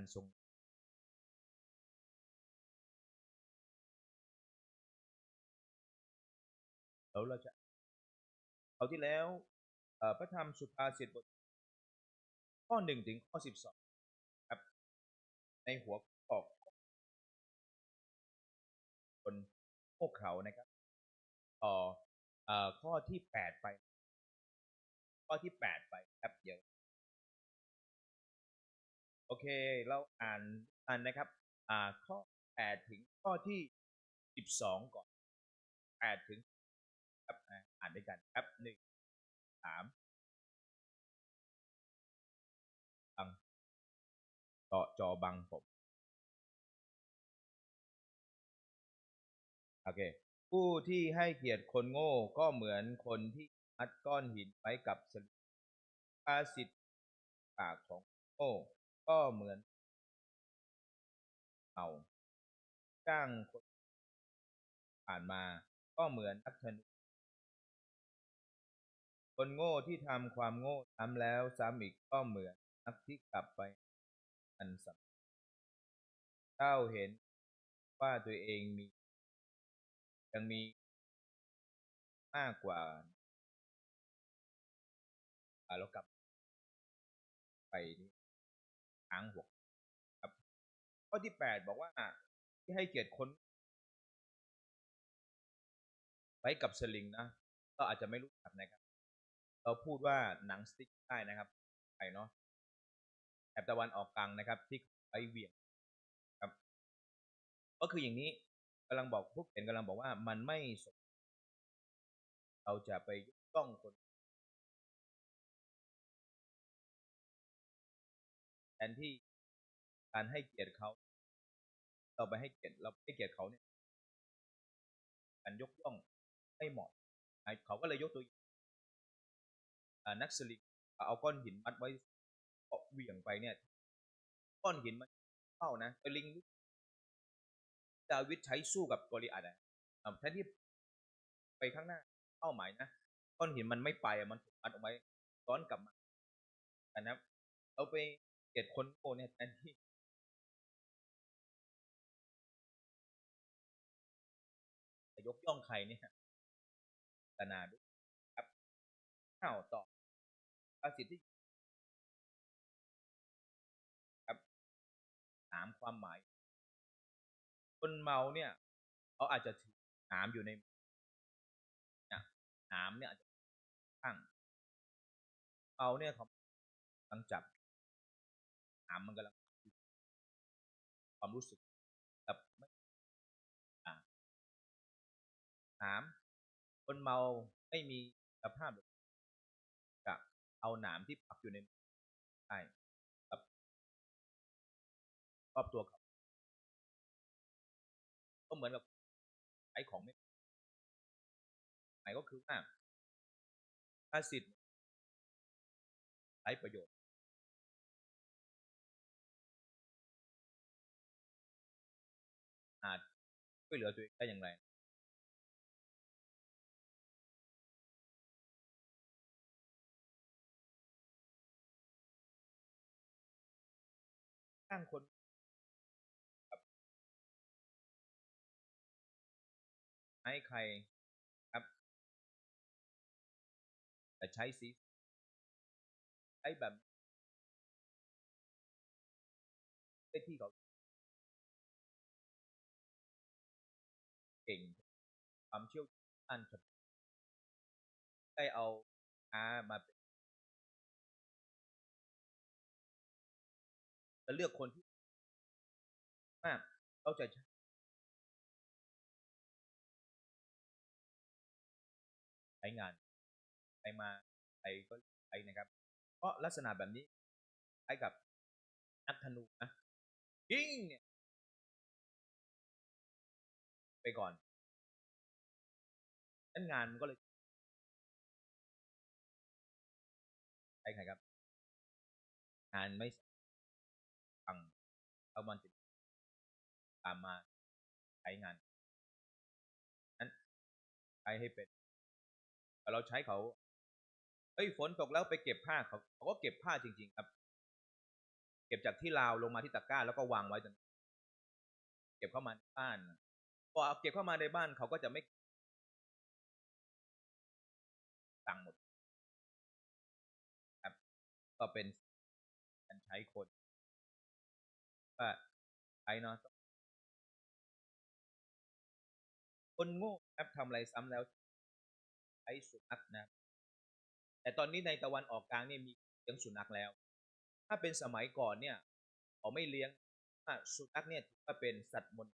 อันทรงแล้วเราจะเอาที่แล้วพระธรรมสุภาษิตบทข้อหนึ่งถึงข้อสิบสองครับในหัวข้อคนพวกเขานะครับต่ออข้อที่แปดไป ข้อที่แปดไปครับเดี๋ยว โอเค เราอ่านอ่านนะครับ อ่าข้อแปดถึงข้อที่สิบสองก่อนแปดถึงครับอ่านด้วยกันครับหนึ่งสามบังจอจอบังผม โอเค ผู้ที่ให้เกียรติคนโง่ก็เหมือนคนที่มัดก้อนหินไว้กับสลิงภาษิตปากของโง่ ก็เหมือนเมาจ้างคนผ่านมาก็เหมือนนักธนูคนโง่ที่ทำความโง่ซ้ำแล้วซ้ำอีกก็เหมือนนักที่กลับไปอันสับเจ้าเห็นว่าตัวเองมี ยังมีมากกว่าอ่าเรากลับไปนี่ ค้างหัวครับข้อที่แปดบอกว่าที่ให้เกียรติคนไว้กับสลิงนะก็อาจจะไม่รู้จักนะครับ เราพูดว่าหนังสติ๊กได้นะครับไปเนาะแถบตะวันออกกลางนะครับ ที่ไว้เวียงครับ ก็คืออย่างนี้กำลังบอกพวกเห็นกำลังบอกว่ามันไม่สมเราจะไปยกต้องคน แทนที่การให้เกียรติเขา เราไปให้เกียรติเราให้เกียรติเขาเนี่ยการยกย่องไม่เหมาะเขาก็เลยยกตัวอย่างนักสลิงเอาก้อนหินมัดไว้เหวี่ยงไปเนี่ย ก้อนหินมันเข้านะสลิงดาวิดใช้สู้กับกอริอัตอะแทนที่ไปข้างหน้าเป้าหมายนะก้อนหินมันไม่ไปมันถูกมัดเอาไว้ซ้อนกลับมากันนะเอาไป เกลียดคนโง่เนี่ยแทนที่จะยกย่องใครเนี่ยตนาด้วยครับข้าวต่อภาษิที่ครับถามความหมาย คนเมาเนี่ยเขาอาจจะถือหนามอยู่ในนี่ยหนามเนี่ยอาจจะข้างเมาเนี่ยเขากำลังจับ นามมันกำลังความรู้สึกแบบไม่อ่ามคนเมาไม่มีสภาพแบบจะเอาหนามที่ปักอยู่ในใช่ครับรอบตัวเขาก็เหมือนกับใช้ของไม่หมายก็คือว่าถ้าสิทธิ์ใช้ประโยชน์ วยเหลือตัวเองได้อย่างไรสร้างคนครับให้ใครครับแต่ใช้สีใช้แบบได้ที่เขา ความเชี่ยวชาญเฉพาะได้เอาอามาเป็นจะเลือกคนที่มากเข้าจใช้ใช้งานไปมาไปก็ไปนะครับ เพราะลักษณะแบบนี้คล้ายกับนักธนูนะยิงเนี่ยไปก่อน นั้นงานมันก็เลยใช่ครับ งานไม่ฟังเอามันจะตามมาใช้งาน นั้นใช้ให้เป็นแต่เราใช้เขาเฮ้ยฝนตกแล้วไปเก็บผ้าเขาเขาก็เก็บผ้าจริง ๆ ครับ เก็บจากที่ราวลงมาที่ตะกร้าแล้วก็วางไว้ตรงนั้นเก็บเข้ามาในบ้านพอเอาเก็บเข้ามาในบ้านเขาก็จะไม่ ก็เป็นการใช้คนว่าใช้เนาะคนโง่ครับทำอะไรซ้ำแล้ว ใช้สุนัขนะ แต่ตอนนี้ในตะวันออกกลางเนี่ยมีเลี้ยงสุนัขแล้ว ถ้าเป็นสมัยก่อนเนี่ยเขาไม่เลี้ยงอะสุนัขเนี่ยถือว่าเป็นสัตว์มนต์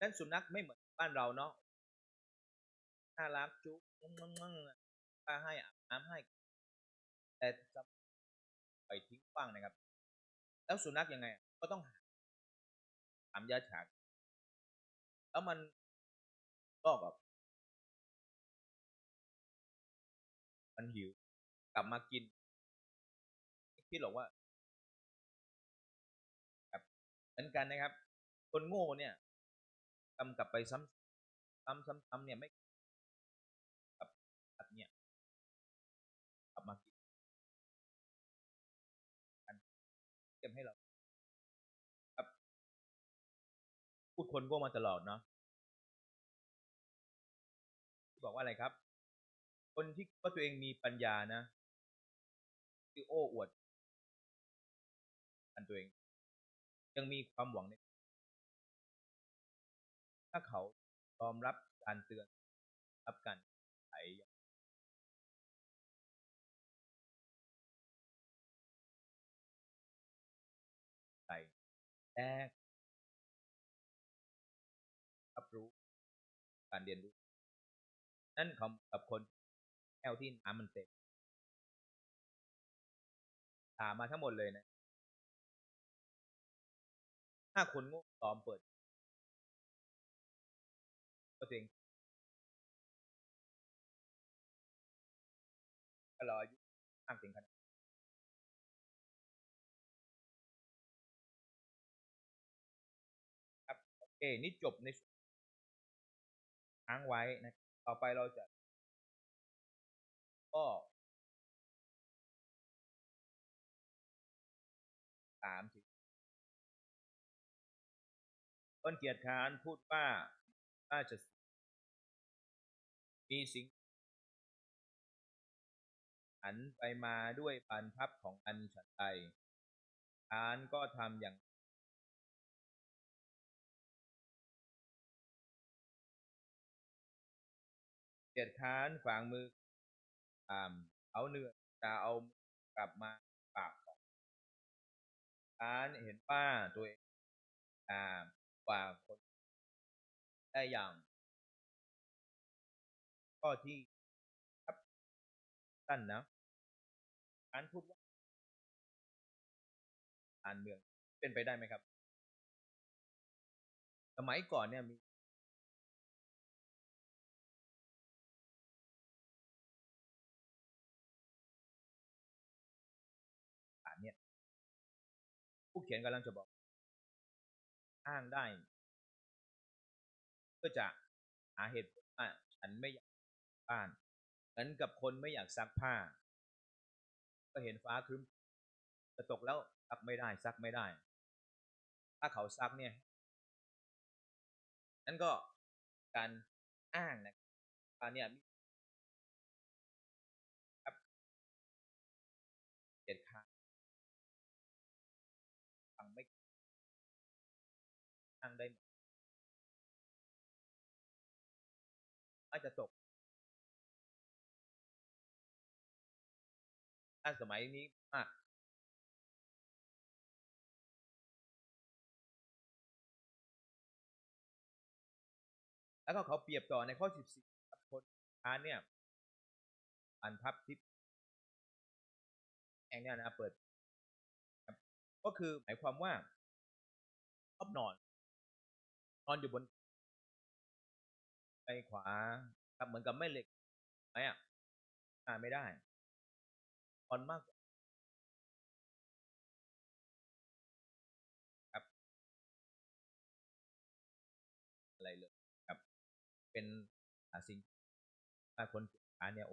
นั้นสุนัขไม่เหมือนบ้านเราเนาะน่ารักจุ๊บมั่งมั่งป้าให้อาบน้ำให้ แต่จะปทิ้งกว้างนะครับ แล้วสุนัขยังไง ก็ต้องหามยาฉากแล้วมันก็แบบมันหิว กลับมากินคิดหรอกว่าครับเหมือนกันนะครับ คนโง่เนี่ยทำกลับไปซ้ำซ้ำซ้ำเนี่ยไม่ ดคนโง่มาตลอดเนาะบอกว่าอะไรครับ คนที่ว่าตัวเองมีปัญญานะที่โอ้อวด อันตัวเอง ยังมีความหวังในถ้าเขายอมรับการเตือนรับการไขใส่แร การเรียนรู้ นั่นเขากับคนแก้วที่น้ำมันเต็มถามมาทั้งหมดเลยนะ ถ้าคนโง่ตอมเปิด ก็จริงก็รออายุมากถึงขนาดครับ โอเค นี่จบในส่วน ค้างไว้นะต่อไปเราจะก็สามสิต้นเกียรติคานพูดว่าราชสีมีสิงหันไปมาด้วยปานพับของอันฉันใดคานก็ทำอย่าง เกียรติค้านฝางมือตาเอาเนื้อจะเอากลับมาปากของค้านเห็นว่าตัวเองตามกว่าคนได้อย่างข้อที่ครับสั้นนะการพูดว่าการเมืองเป็นไปได้ไหมครับ สมัยก่อนเนี่ยมี ผู้เขียนกำลังจะบอก อ้างได้เพื่อจะหาเหตุผลว่าฉันไม่อยากบ้านเหมือนกับคนไม่อยากซักผ้า ก็เห็นฟ้าครึ้มจะตกแล้วซักไม่ได้ซักไม่ได้ ถ้าเขาซักเนี่ย นั่นก็การอ้างนะการเนี่ย จะตกถ้าสมัยนี้มากแล้วก็เขาเปรียบต่อในข้อ 14คนค้านเนี่ย อันพับทิปแองเนี่ยนะเปิด ก็คือหมายความว่าชอบนอน นอนอยู่บน ไปขวาครับเหมือนกับไม่เหล็กไหมอะอ่าไม่ได้นอนมากครับอะไรเลยครับ เป็นอาสิ่งถ้าคนขาเนี่ยโอ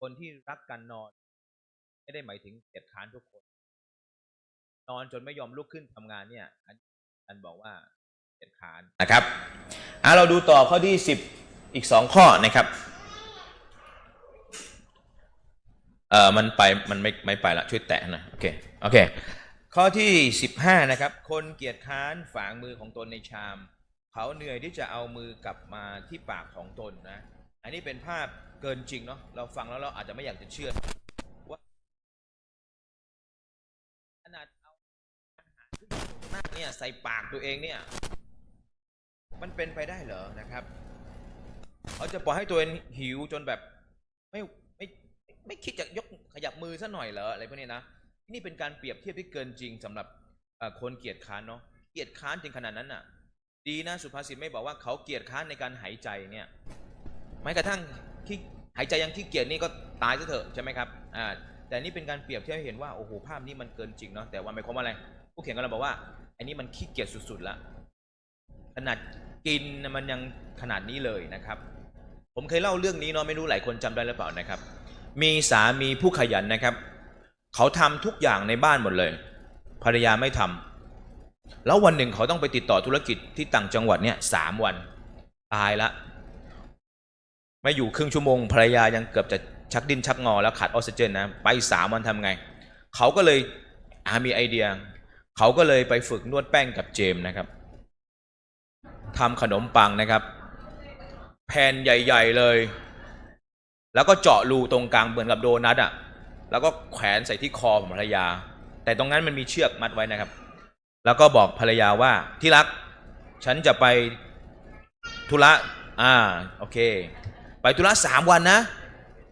คนที่รักการนอน ไม่ได้หมายถึงเกียรติค้านทุกคน นอนจนไม่ยอมลุกขึ้นทำงานเนี่ยอันบอกว่า ค้านนะครับอะเราดูต่อข้อที่สิบอีกสองข้อนะครับเออมันไปมันไม่ไม่ไปละช่วยแตะนะโอเคโอเคข้อที่สิบห้านะครับ คนเกียจค้านฝางมือของตนในชาม เขาเหนื่อยที่จะเอามือกลับมาที่ปากของตนนะ อันนี้เป็นภาพเกินจริงเนาะเราฟังแล้วเราอาจจะไม่อยากจะเชื่อว่าขนาดเอาอาหารที่อยู่ตรงหน้าเนี่ยใส่ปากตัวเองเนี่ย มันเป็นไปได้เหรอนะครับเขาจะปล่อยให้ตัวเองหิวจนแบบไม่ไม่ไม่คิดจะยกขยับมือซะหน่อยเหรออะไรพวกนี้นะนี่เป็นการเปรียบเทียบที่เกินจริงสำหรับคนเกียจค้านเนาะเกียจค้านจริงขนาดนั้นน่ะ ดีนะสุภาษิตไม่บอกว่าเขาเกียจค้านในการหายใจเนี่ยแม้กระทั่งขี้หายใจยังขี้เกียจนี่ก็ตายซะเถอะใช่ไหมครับอ่าแต่นี่เป็นการเปรียบเทียบให้เห็นว่าโอ้โหภาพนี้มันเกินจริงเนาะแต่ว่าหมายความว่าอะไรผู้เขียนกำลังบอกว่าอันนี้มันขี้เกียจสุดๆละขนาด กินมันยังขนาดนี้เลยนะครับ ผมเคยเล่าเรื่องนี้เนาะไม่รู้หลายคนจำได้หรือเปล่านะครับ มีสามีผู้ขยันนะครับ เขาทำทุกอย่างในบ้านหมดเลย ภรรยาไม่ทำแล้ววันหนึ่งเขาต้องไปติดต่อธุรกิจที่ต่างจังหวัดเนี่ยสามวันตายละไม่อยู่ครึ่งชั่วโมงภรรยายังเกือบจะชักดิ้นชักงอแล้วขาดออกซิเจนนะไปสามวันทำไง เขาก็เลยอามีไอเดีย เขาก็เลยไปฝึกนวดแป้งกับเจมส์นะครับ ทำขนมปังนะครับ แผ่นใหญ่ ๆเลย แล้วก็เจาะรูตรงกลางเหมือนกับโดนัทอะแล้วก็แขวนใส่ที่คอของภรรยา แต่ตรงนั้นมันมีเชือกมัดไว้นะครับ แล้วก็บอกภรรยาว่าที่รัก ฉันจะไปธุระอ่าโอเค ไปธุระสามวันนะ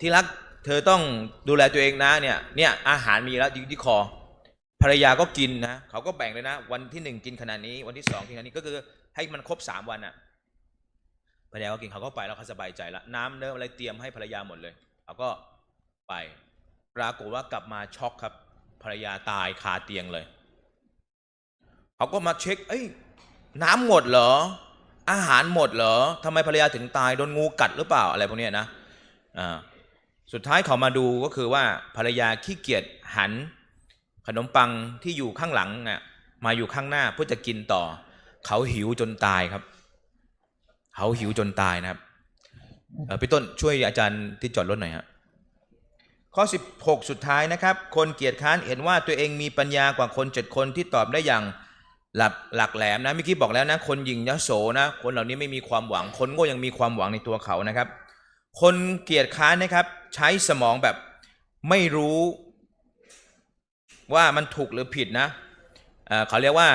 ที่รักเธอต้องดูแลตัวเองนะเนี่ยเนี่ยอาหารมีแล้วอยู่ที่คอภรรยาก็กินนะเขาก็แบ่งเลยนะ วันที่หนึ่งกินขนาดนี้ วันที่สองกินขนาดนี้ก็คือ ให้มันครบสามวันอะภรรยาก็กินเขาก็ไปแล้วเขาสบายใจละน้ำเนื้ออะไรเตรียมให้ภรรยาหมดเลยเขาก็ไป ปรากฏว่ากลับมาช็อกครับภรรยาตายคาเตียงเลยเขาก็มาเช็ค เอ้ย น้ำหมดเหรอ อาหารหมดเหรอทำไมภรรยาถึงตายโดนงูกัดหรือเปล่าอะไรพวกนี้นะอ่าสุดท้ายเขามาดูก็คือว่าภรรยาขี้เกียจหัน ขนมปังที่อยู่ข้างหลังอะมาอยู่ข้างหน้าเพื่อจะกินต่อ เขาหิวจนตายครับ เขาหิวจนตายนะครับพี่ต้นช่วยอาจารย์ที่จอดรถหน่อยฮะข้อ 16 สุดท้ายนะครับ คนเกียจค้านเห็นว่าตัวเองมีปัญญากว่าคนเจ็ดคนที่ตอบได้อย่างหลักหลักแหลมนะเมื่อกี้บอกแล้วนะ คนหยิงยโสนะ คนเหล่านี้ไม่มีความหวัง คนโง่ยังมีความหวังในตัวเขานะครับ คนเกียจค้านนะครับ ใช้สมองแบบไม่รู้ว่ามันถูกหรือผิดนะเขาเรียกว่า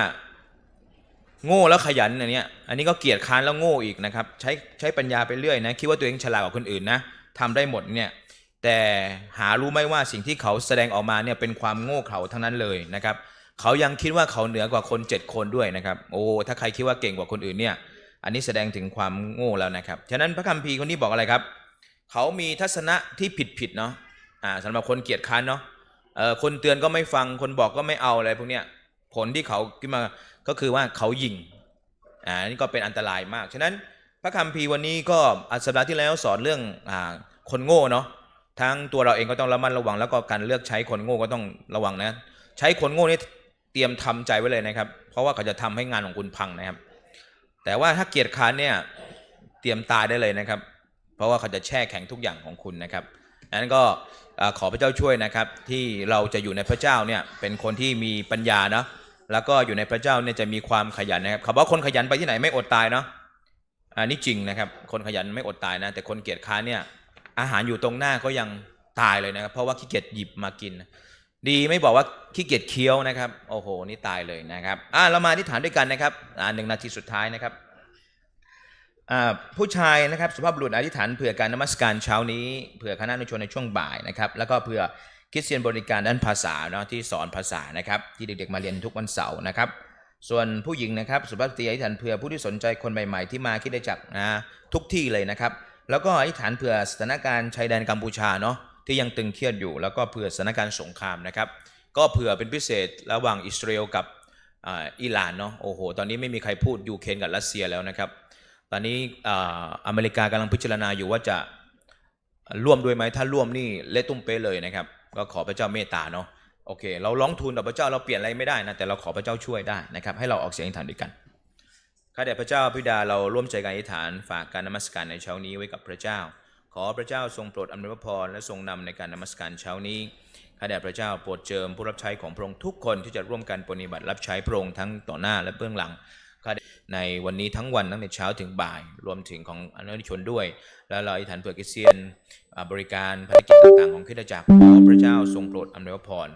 โง่แล้วขยันอันเนี้ยอันนี้ก็เกียจค้านแล้วโง่อีกนะครับ ใช้ใช้ปัญญาไปเรื่อยนะคิดว่าตัวเองฉลาดกว่าคนอื่นนะทำได้หมดเนี่ยแต่หารู้ไหมว่าสิ่งที่เขาแสดงออกมาเนี่ยเป็นความโง่เขลาทั้งนั้นเลยนะครับ เขายังคิดว่าเขาเหนือกว่าคนเจ็ดคนด้วยนะครับโอ้ถ้าใครคิดว่าเก่งกว่าคนอื่นเนี่ยอันนี้แสดงถึงความโง่แล้วนะครับฉะนั้นพระคัมภีร์คนนี้บอกอะไรครับ เขามีทัศนะที่ผิดผิดๆเนาะอ่าสำหรับคนเกียจค้านเนาะเอ่อคนเตือนก็ไม่ฟังคนบอกก็ไม่เอาอะไรพวกเนี้ย ผลที่เขาขึ้นมาก็คือว่าเขายิงอ่านี่ก็เป็นอันตรายมาก ฉะนั้นพระคัมภีร์วันนี้ก็อาสัปดาห์ที่แล้วสอนเรื่องอ่าคนโง่เนาะทั้งตัวเราเองก็ต้องระมัดระวัง แล้วก็การเลือกใช้คนโง่ก็ต้องระวังนะ ใช้คนโง่นี่เตรียมทำใจไว้เลยนะครับ เพราะว่าเขาจะทำให้งานของคุณพังนะครับ แต่ว่าถ้าเกียรติค้านเนี่ยเตรียมตายได้เลยนะครับ เพราะว่าเขาจะแช่แข็งทุกอย่างของคุณนะครับ ดังนั้นก็ขอพระเจ้าช่วยนะครับ ที่เราจะอยู่ในพระเจ้าเนี่ยเป็นคนที่มีปัญญาเนาะแล้วก็อยู่ในพระเจ้าเนี่ยจะมีความขยันนะครับคำว่าคนขยันไปที่ไหนไม่อดตายเนาะอันนี้จริงนะครับ คนขยันไม่อดตายนะ แต่คนเกียจค้านเนี่ยอาหารอยู่ตรงหน้าก็ยังตายเลยนะครับ เพราะว่าขี้เกียจหยิบมากิน ดีไม่บอกว่าขี้เกียจเคี้ยวนะครับโอ้โหนี่ตายเลยนะครับอ่าเรามาที่ฐานด้วยกันนะครับอ่าหนึ่งนาทีสุดท้ายนะครับ ผู้ชายนะครับสุภาพบุรุษอธิษฐานเผื่อการนมัสการเช้านี้เผื่อคณะนุชนในช่วงบ่ายนะครับแล้วก็เผื่อคริสเตียนบริการด้านภาษาเนาะที่สอนภาษานะครับที่เด็กๆมาเรียนทุกวันเสาร์นะครับ ส่วนผู้หญิงนะครับสุภาพสตรีอธิษฐานเผื่อผู้ที่สนใจคนใหม่ๆ ที่มาคิดได้จักนะทุกที่เลยนะครับ แล้วก็อธิษฐานเผื่อสถานการณ์ชายแดนกัมพูชาเนาะที่ยังตึงเครียดอยู่ แล้วก็เผื่อสถานการณ์สงครามนะครับก็เผื่อเป็นพิเศษระหว่างอิสราเอลกับอ่าอิหร่านเนาะโอ้โหตอนนี้ไม่มีใครพูดยูเครนกับรัสเซียแล้วนะครับ ตอนนี้อเมริกากำลังพิจารณาอยู่ว่าจะร่วมด้วยไหมถ้าร่วมนี่เละตุ้มเป๊ะเลยนะครับ ก็ขอพระเจ้าเมตตาเนาะโอเค เราร้องทูลต่อพระเจ้าเราเปลี่ยนอะไรไม่ได้นะแต่เราขอพระเจ้าช่วยได้นะครับ ให้เราออกเสียงอธิษฐานด้วยกันข้าแต่พระเจ้าพิดาเราร่วมใจกันอธิษฐานฝากการนมัสการในเช้านี้ไว้กับพระเจ้า ขอพระเจ้าทรงโปรดอำนวยพระพรและทรงนำในการนมัสการเช้านี้ข้าแต่พระเจ้าโปรดเจิมผู้รับใช้ของพระองค์ทุกคนที่จะร่วมกันปฏิบัติรับใช้พระองค์ทั้งต่อหน้าและเบื้องหลัง ในวันนี้ทั้งวันตั้งแต่เช้าถึงบ่าย รวมถึงของอนุชนด้วย และเราอธิษฐานเผื่อกิเซียน บริการภารกิจต่างๆ ของขึ้นจักรขอพระเจ้าทรงโปรดอำนวยพร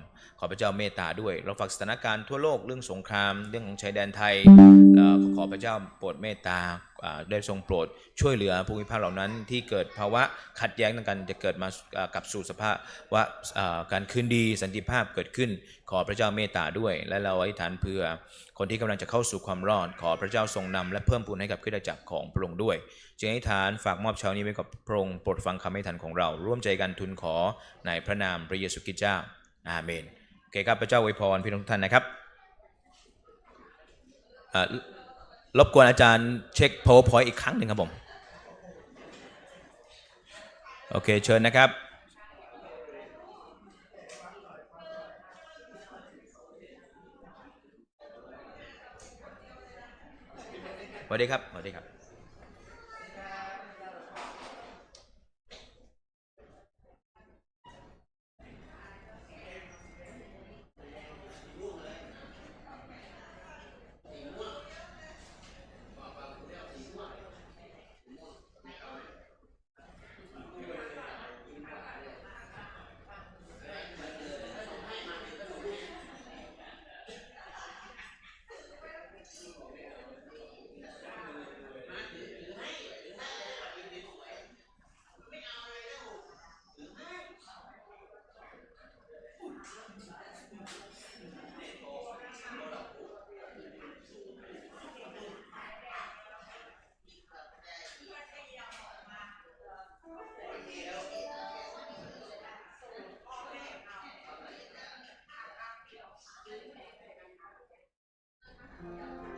ขอพระเจ้าเมตตาด้วย เราฝากสถานการณ์ทั่วโลกเรื่องสงคราม เรื่องของชายแดนไทยเอ่อขอพระเจ้าโปรดเมตตาได้ทรงโปรดช่วยเหลือภูมิภาคเหล่านั้นที่เกิดภาวะขัดแย้งต่างกันจะเกิดมากับสู่สภาพว่าการคืนดีสันติภาพเกิดขึ้น ขอพระเจ้าเมตตาด้วย และเราอธิษฐานเพื่อ คนที่กำลังจะเข้าสู่ความรอด ขอพระเจ้าทรงนำและเพิ่มพูนให้กับคริสตจักรของพระองค์ด้วยจึงอธิษฐานฝากมอบเช้านี้ไว้กับพระองค์โปรดฟังคำอธิษฐานของเรา ร่วมใจกันทูลขอในพระนามพระเยซูคริสต์เจ้าอาเมน โอเคครับพระเจ้าอวยพรพี่น้องทุกท่านนะครับรบกวนอาจารย์เช็ค powerpoint อีกครั้งหนึ่งครับผม โอเค เชิญนะครับ สวัสดีครับ สวัสดีครับ Yeah.